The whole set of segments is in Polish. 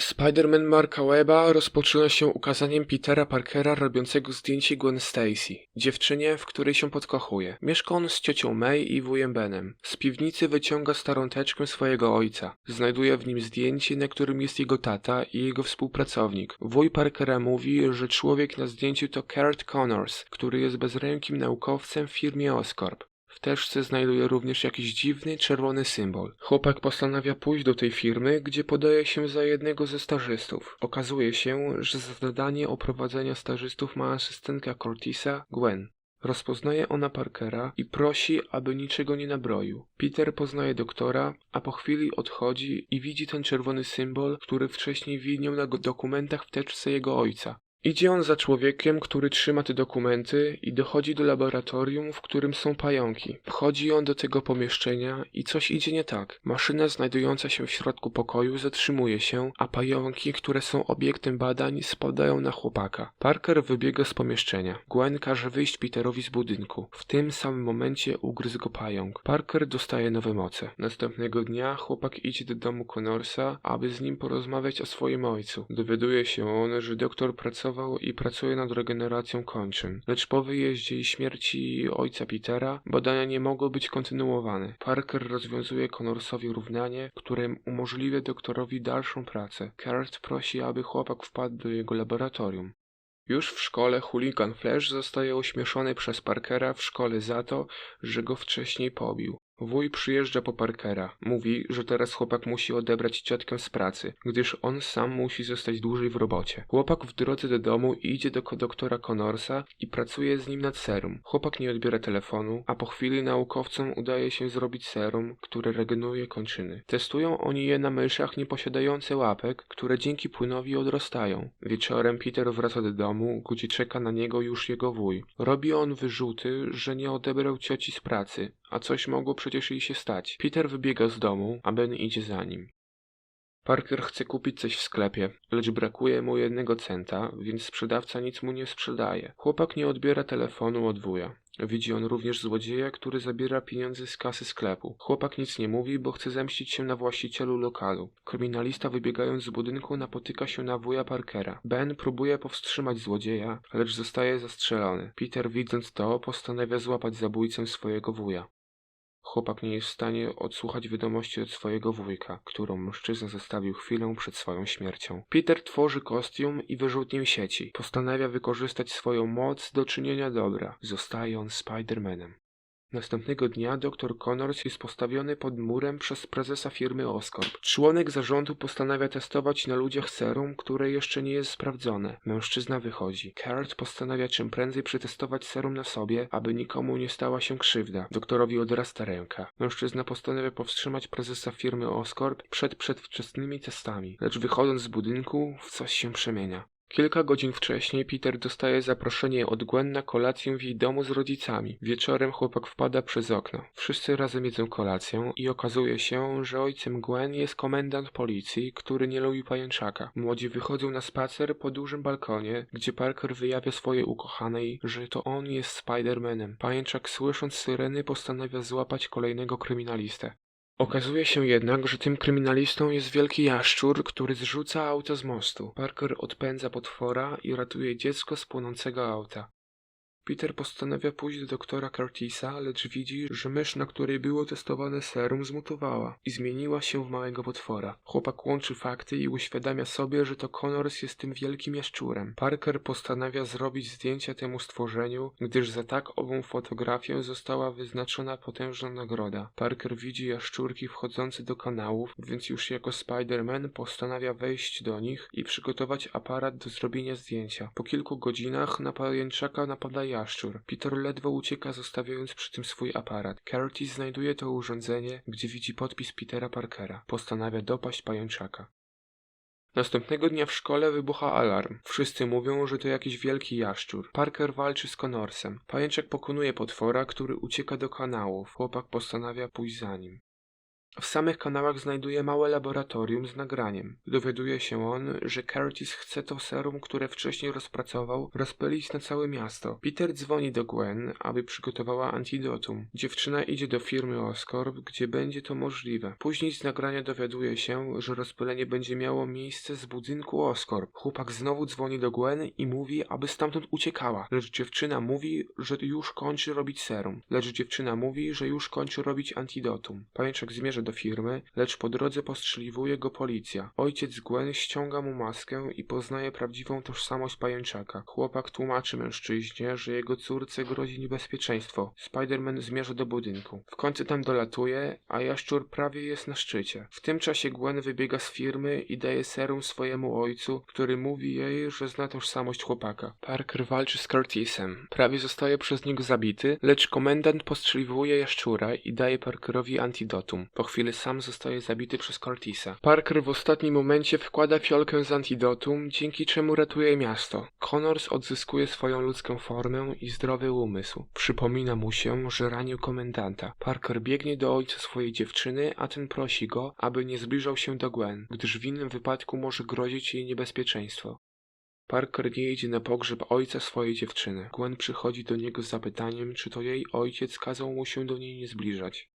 Spider-Man Marka Webba rozpoczyna się ukazaniem Petera Parkera robiącego zdjęcie Gwen Stacy, dziewczynie, w której się podkochuje. Mieszka on z ciocią May i wujem Benem. Z piwnicy wyciąga starą teczkę swojego ojca. Znajduje w nim zdjęcie, na którym jest jego tata i jego współpracownik. Wuj Parkera mówi, że człowiek na zdjęciu to Kurt Connors, który jest bezrękim naukowcem w firmie Oscorp. W teczce znajduje również jakiś dziwny, czerwony symbol. Chłopak postanawia pójść do tej firmy, gdzie podaje się za jednego ze stażystów. Okazuje się, że za zadanie oprowadzenia stażystów ma asystentka Cortisa, Gwen. Rozpoznaje ona Parkera i prosi, aby niczego nie nabroił. Peter poznaje doktora, a po chwili odchodzi i widzi ten czerwony symbol, który wcześniej widniał na dokumentach w teczce jego ojca. Idzie on za człowiekiem, który trzyma te dokumenty i dochodzi do laboratorium, w którym są pająki. Wchodzi on do tego pomieszczenia i coś idzie nie tak. Maszyna znajdująca się w środku pokoju zatrzymuje się, a pająki, które są obiektem badań, spadają na chłopaka. Parker wybiega z pomieszczenia. Gwen każe wyjść Peterowi z budynku. W tym samym momencie ugryzł go pająk. Parker dostaje nowe moce. Następnego dnia chłopak idzie do domu Connorsa, aby z nim porozmawiać o swoim ojcu. Dowiaduje się on, że doktor pracował i pracuje nad regeneracją kończyn. Lecz po wyjeździe i śmierci ojca Petera badania nie mogły być kontynuowane. Parker rozwiązuje Connorsowi równanie, które umożliwia doktorowi dalszą pracę. Kurt prosi, aby chłopak wpadł do jego laboratorium. Już w szkole chuligan Flash zostaje ośmieszony przez Parkera w szkole za to, że go wcześniej pobił. Wuj przyjeżdża po Parkera. Mówi, że teraz chłopak musi odebrać ciotkę z pracy, gdyż on sam musi zostać dłużej w robocie. Chłopak w drodze do domu idzie do doktora Connorsa i pracuje z nim nad serum. Chłopak nie odbiera telefonu, a po chwili naukowcom udaje się zrobić serum, które regeneruje kończyny. Testują oni je na myszach nieposiadające łapek, które dzięki płynowi odrastają. Wieczorem Peter wraca do domu, gdzie czeka na niego już jego wuj. Robi on wyrzuty, że nie odebrał cioci z pracy, a coś mogło przecież jej się stać. Peter wybiega z domu, a Ben idzie za nim. Parker chce kupić coś w sklepie, lecz brakuje mu jednego centa, więc sprzedawca nic mu nie sprzedaje. Chłopak nie odbiera telefonu od wuja. Widzi on również złodzieja, który zabiera pieniądze z kasy sklepu. Chłopak nic nie mówi, bo chce zemścić się na właścicielu lokalu. Kryminalista wybiegając z budynku napotyka się na wuja Parkera. Ben próbuje powstrzymać złodzieja, lecz zostaje zastrzelony. Peter widząc to postanawia złapać zabójcę swojego wuja. Chłopak nie jest w stanie odsłuchać wiadomości od swojego wujka, którą mężczyzna zostawił chwilę przed swoją śmiercią. Peter tworzy kostium i wyrzutnię sieci. Postanawia wykorzystać swoją moc do czynienia dobra. Zostaje on Spider-Manem. Następnego dnia dr Connors jest postawiony pod murem przez prezesa firmy Oscorp. Członek zarządu postanawia testować na ludziach serum, które jeszcze nie jest sprawdzone. Mężczyzna wychodzi. Kurt postanawia czym prędzej przetestować serum na sobie, aby nikomu nie stała się krzywda. Doktorowi odrasta ręka. Mężczyzna postanawia powstrzymać prezesa firmy Oscorp przed przedwczesnymi testami. Lecz wychodząc z budynku, w coś się przemienia. Kilka godzin wcześniej Peter dostaje zaproszenie od Gwen na kolację w jej domu z rodzicami. Wieczorem chłopak wpada przez okno. Wszyscy razem jedzą kolację i okazuje się, że ojcem Gwen jest komendant policji, który nie lubi pajęczaka. Młodzi wychodzą na spacer po dużym balkonie, gdzie Parker wyjawia swojej ukochanej, że to on jest Spider-Manem. Pajęczak słysząc syreny postanawia złapać kolejnego kryminalistę. Okazuje się jednak, że tym kryminalistą jest wielki jaszczur, który zrzuca auto z mostu. Parker odpędza potwora i ratuje dziecko z płonącego auta. Peter postanawia pójść do doktora Curtisa, lecz widzi, że mysz, na której było testowane serum, zmutowała i zmieniła się w małego potwora. Chłopak łączy fakty i uświadamia sobie, że to Connors jest tym wielkim jaszczurem. Parker postanawia zrobić zdjęcia temu stworzeniu, gdyż za tak ową fotografię została wyznaczona potężna nagroda. Parker widzi jaszczurki wchodzące do kanałów, więc już jako Spider-Man postanawia wejść do nich i przygotować aparat do zrobienia zdjęcia. Po kilku godzinach na pajęczaka napada. Peter ledwo ucieka, zostawiając przy tym swój aparat. Curtis znajduje to urządzenie, gdzie widzi podpis Petera Parkera. Postanawia dopaść pajęczaka. Następnego dnia w szkole wybucha alarm. Wszyscy mówią, że to jakiś wielki jaszczur. Parker walczy z Connorsem. Pajęczak pokonuje potwora, który ucieka do kanałów. Chłopak postanawia pójść za nim. W samych kanałach znajduje małe laboratorium z nagraniem. Dowiaduje się on, że Curtis chce to serum, które wcześniej rozpracował, rozpylić na całe miasto. Peter dzwoni do Gwen, aby przygotowała antidotum. Dziewczyna idzie do firmy Oscorp, gdzie będzie to możliwe. Później z nagrania dowiaduje się, że rozpylenie będzie miało miejsce z budynku Oscorp. Chłopak znowu dzwoni do Gwen i mówi, aby stamtąd uciekała, lecz dziewczyna mówi, że już kończy robić serum. Lecz dziewczyna mówi, że już kończy robić antidotum. Pajączek zmierza do firmy, lecz po drodze postrzeliwuje go policja. Ojciec Gwen ściąga mu maskę i poznaje prawdziwą tożsamość pajęczaka. Chłopak tłumaczy mężczyźnie, że jego córce grozi niebezpieczeństwo. Spider-Man zmierza do budynku. W końcu tam dolatuje, a jaszczur prawie jest na szczycie. W tym czasie Gwen wybiega z firmy i daje serum swojemu ojcu, który mówi jej, że zna tożsamość chłopaka. Parker walczy z Curtisem. Prawie zostaje przez niego zabity, lecz komendant postrzeliwuje jaszczura i daje Parkerowi antidotum. Po chwili sam zostaje zabity przez Curtisa. Parker w ostatnim momencie wkłada fiolkę z antidotum, dzięki czemu ratuje miasto. Connors odzyskuje swoją ludzką formę i zdrowy umysł. Przypomina mu się, że ranił komendanta. Parker biegnie do ojca swojej dziewczyny, a ten prosi go, aby nie zbliżał się do Gwen, gdyż w innym wypadku może grozić jej niebezpieczeństwo. Parker nie idzie na pogrzeb ojca swojej dziewczyny. Gwen przychodzi do niego z zapytaniem, czy to jej ojciec kazał mu się do niej nie zbliżać.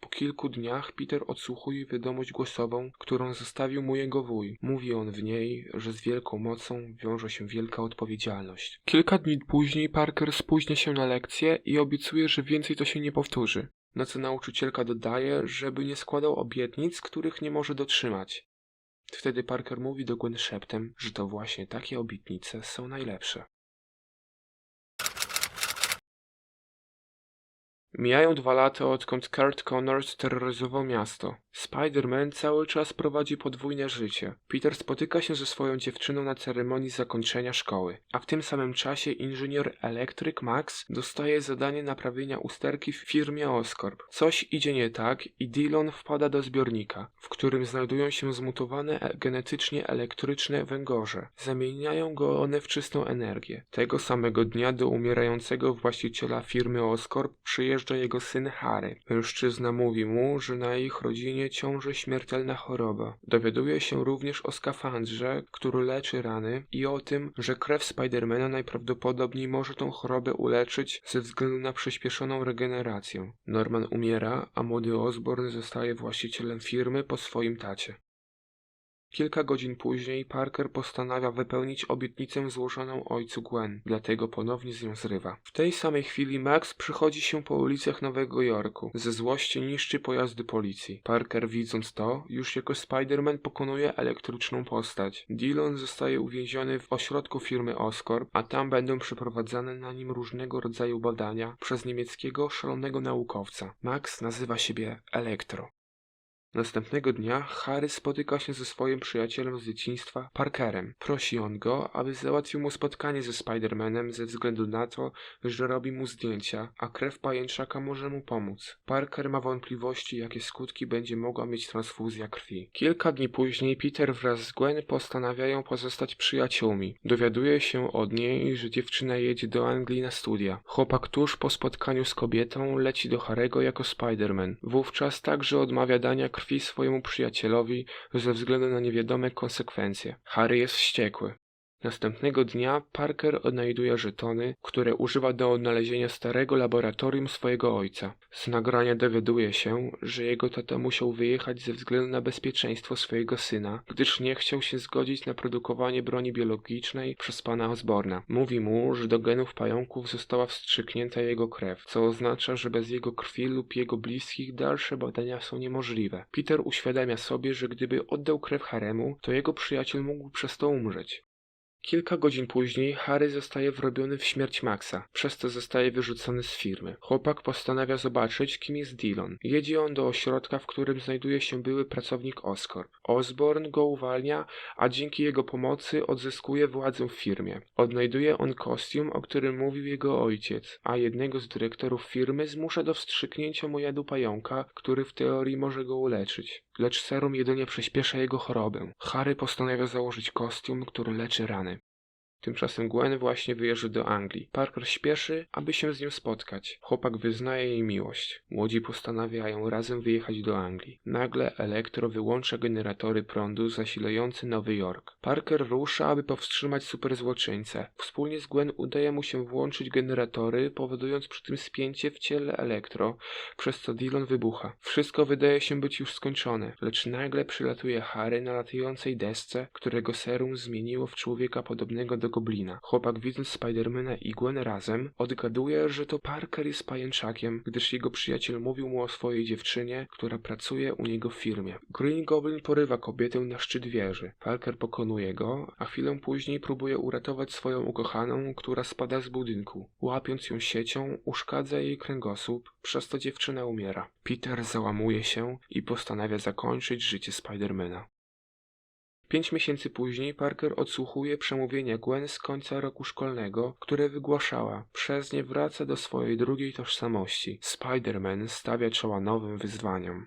Po kilku dniach Peter odsłuchuje wiadomość głosową, którą zostawił mu jego wuj. Mówi on w niej, że z wielką mocą wiąże się wielka odpowiedzialność. Kilka dni później Parker spóźnia się na lekcję i obiecuje, że więcej to się nie powtórzy. Na co nauczycielka dodaje, żeby nie składał obietnic, których nie może dotrzymać. Wtedy Parker mówi do Gwen szeptem, że to właśnie takie obietnice są najlepsze. Mijają dwa lata, odkąd Kurt Connors terroryzował miasto. Spider-Man cały czas prowadzi podwójne życie. Peter spotyka się ze swoją dziewczyną na ceremonii zakończenia szkoły, a w tym samym czasie inżynier elektryk Max dostaje zadanie naprawienia usterki w firmie Oscorp. Coś idzie nie tak i Dillon wpada do zbiornika, w którym znajdują się zmutowane e- genetycznie elektryczne węgorze. Zamieniają go one w czystą energię. Tego samego dnia do umierającego właściciela firmy Oscorp przyjeżdża jego syn Harry. Mężczyzna mówi mu, że na ich rodzinie ciąży śmiertelna choroba. Dowiaduje się również o skafandrze, który leczy rany i o tym, że krew Spidermana najprawdopodobniej może tą chorobę uleczyć ze względu na przyspieszoną regenerację. Norman umiera, a młody Osborn zostaje właścicielem firmy po swoim tacie. Kilka godzin później Parker postanawia wypełnić obietnicę złożoną ojcu Gwen, dlatego ponownie z nią zrywa. W tej samej chwili Max przychodzi się po ulicach Nowego Jorku. Ze złości niszczy pojazdy policji. Parker widząc to, już jako Spider-Man pokonuje elektryczną postać. Dillon zostaje uwięziony w ośrodku firmy Oscorp, a tam będą przeprowadzane na nim różnego rodzaju badania przez niemieckiego szalonego naukowca. Max nazywa siebie Elektro. Następnego dnia Harry spotyka się ze swoim przyjacielem z dzieciństwa, Parkerem. Prosi on go, aby załatwił mu spotkanie ze Spider-Manem ze względu na to, że robi mu zdjęcia, a krew pajęczaka może mu pomóc. Parker ma wątpliwości, jakie skutki będzie mogła mieć transfuzja krwi. Kilka dni później Peter wraz z Gwen postanawiają pozostać przyjaciółmi. Dowiaduje się od niej, że dziewczyna jedzie do Anglii na studia. Chłopak tuż po spotkaniu z kobietą leci do Harego jako Spider-Man. Wówczas także odmawia dania krwi swojemu przyjacielowi ze względu na niewiadome konsekwencje. Harry jest wściekły. Następnego dnia Parker odnajduje żetony, które używa do odnalezienia starego laboratorium swojego ojca. Z nagrania dowiaduje się, że jego tata musiał wyjechać ze względu na bezpieczeństwo swojego syna, gdyż nie chciał się zgodzić na produkowanie broni biologicznej przez pana Osborna. Mówi mu, że do genów pająków została wstrzyknięta jego krew, co oznacza, że bez jego krwi lub jego bliskich dalsze badania są niemożliwe. Peter uświadamia sobie, że gdyby oddał krew Haremu, to jego przyjaciel mógł przez to umrzeć. Kilka godzin później Harry zostaje wrobiony w śmierć Maxa, przez co zostaje wyrzucony z firmy. Chłopak postanawia zobaczyć, kim jest Dillon. Jedzie on do ośrodka, w którym znajduje się były pracownik Oscorp. Osborn go uwalnia, a dzięki jego pomocy odzyskuje władzę w firmie. Odnajduje on kostium, o którym mówił jego ojciec, a jednego z dyrektorów firmy zmusza do wstrzyknięcia mu jadu pająka, który w teorii może go uleczyć. Lecz serum jedynie przyspiesza jego chorobę. Harry postanawia założyć kostium, który leczy rany. Tymczasem Gwen właśnie wyjeżdża do Anglii. Parker śpieszy, aby się z nią spotkać. Chłopak wyznaje jej miłość. Młodzi postanawiają razem wyjechać do Anglii. Nagle Elektro wyłącza generatory prądu zasilające Nowy Jork. Parker rusza, aby powstrzymać superzłoczyńcę. Wspólnie z Gwen udaje mu się włączyć generatory, powodując przy tym spięcie w ciele Elektro, przez co Dillon wybucha. Wszystko wydaje się być już skończone, lecz nagle przylatuje Harry na latającej desce, którego serum zmieniło w człowieka podobnego do goblina. Chłopak widząc Spidermana i Gwen razem, odgaduje, że to Parker jest pajęczakiem, gdyż jego przyjaciel mówił mu o swojej dziewczynie, która pracuje u niego w firmie. Green Goblin porywa kobietę na szczyt wieży. Parker pokonuje go, a chwilę później próbuje uratować swoją ukochaną, która spada z budynku. Łapiąc ją siecią, uszkadza jej kręgosłup, przez to dziewczyna umiera. Peter załamuje się i postanawia zakończyć życie Spidermana. Pięć miesięcy później Parker odsłuchuje przemówienia Gwen z końca roku szkolnego, które wygłaszała. Przez nie wraca do swojej drugiej tożsamości. Spider-Man stawia czoła nowym wyzwaniom.